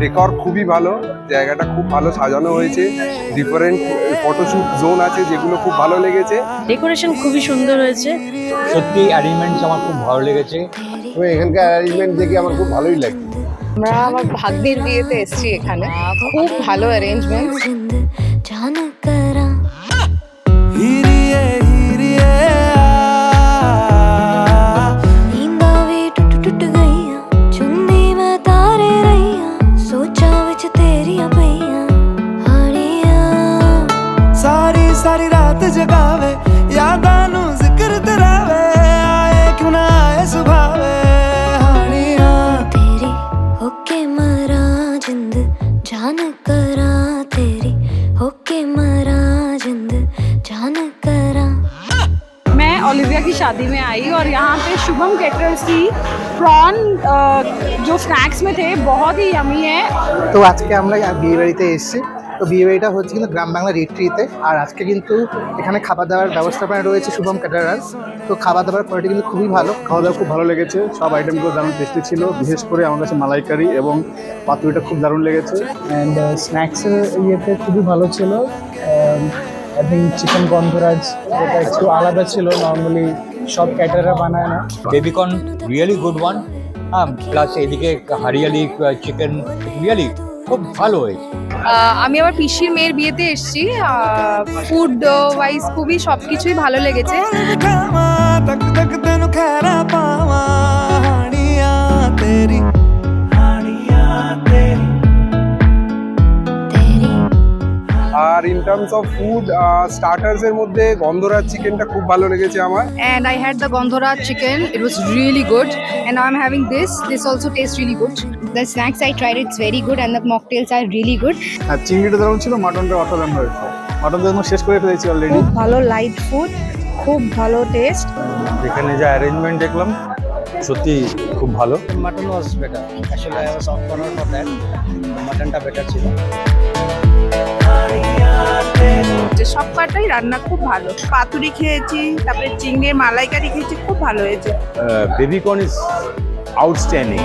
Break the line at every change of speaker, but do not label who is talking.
Decor খুবই ভালো জায়গাটা খুব ভালো সাজানো হয়েছে। ডিফারেন্ট ফটোশুট জোন আছে যেগুলো খুব ভালো লেগেছে।
ডেকোরেশন খুবই সুন্দর হয়েছে।
সত্যি অ্যারেঞ্জমেন্টস আমার খুব ভালো লেগেছে।
তবে এখানকার অ্যারেঞ্জমেন্ট দেখে আমার খুব ভালোই লাগে।
আমরা আমার ভাগ্যের বিয়েতে এসেছি এখানে। খুব ভালো অ্যারেঞ্জমেন্ট
सारी रात जगावे यादा ज़िक्र तरावे आए क्यों ना आए सुबह वे हानी
तेरी होके मरा जिंद जान करा तेरी होके मरा जिंद जान करा।
मैं ओलिविया की शादी में आई और यहाँ पे शुभम कैटरर्स की प्रॉन जो स्नैक्स में थे बहुत ही यमी है।
तो आज তো আজকে আমরা बीवरी थे इससे? তো বিয়ে বাড়িটা হচ্ছে কিন্তু গ্রাম বাংলা রেট্রিতে। আর আজকে কিন্তু এখানে খাবার দাবার ব্যবস্থাপনা রয়েছে শুভম ক্যাটারার্স তো খাবার দাবার কোয়ালিটি কিন্তু খুবই ভালো।
খাওয়া দাওয়া খুব ভালো লেগেছে। সব আইটেমগুলো দারুণ টেস্টি ছিল বিশেষ করে আমার কাছে মালাইকারি এবং পাতুরিটা খুব দারুণ লেগেছে।
অ্যান্ড স্ন্যাক্সের ইয়েতে খুবই ভালো ছিল। আই থিঙ্ক চিকেন গন্ধরাজ এটা একটু আলাদা ছিল। নর্মালি সব ক্যাটাররা বানায় না।
Baby corn really good one হ্যাঁ প্লাস এদিকে হারিয়ালি চিকেন রিয়েলি খুব ভালো হয়েছে।
আমি আমার পিসির মেয়ের বিয়েতে এসেছি। ফুড ওয়াইজ খুবই সব কিছুই ভালো লেগেছে।
আর ইন টার্মস অফ ফুড স্টার্টার্সের মধ্যে গন্ধরাজ চিকেনটা খুব ভালো লেগেছে আমার।
And I had the Gondhora chicken. It was really good. And now I'm having this This also tastes really good. The snacks I tried, it's very good, and the mocktails are really good
আর চিংড়িটা দারুণ ছিল মাটনটা অসাধারণ হয়েছে মাটনটা যেন শেষ করে ফেলেছি অলরেডি
খুব ভালো লাইট ফুড খুব ভালো টেস্ট
এখানে যে অ্যারেঞ্জমেন্ট দেখলাম সত্যি খুব ভালো।
Mutton was better actually I was honour for that মাটনটা বেটার ছিল।
সব কটাই রান্না খুব ভালো। পাতুরি খেয়েছি তারপরে চিংড়ি মালাইকারি খেয়েছি খুব ভালো হয়েছে।
Baby corn is outstanding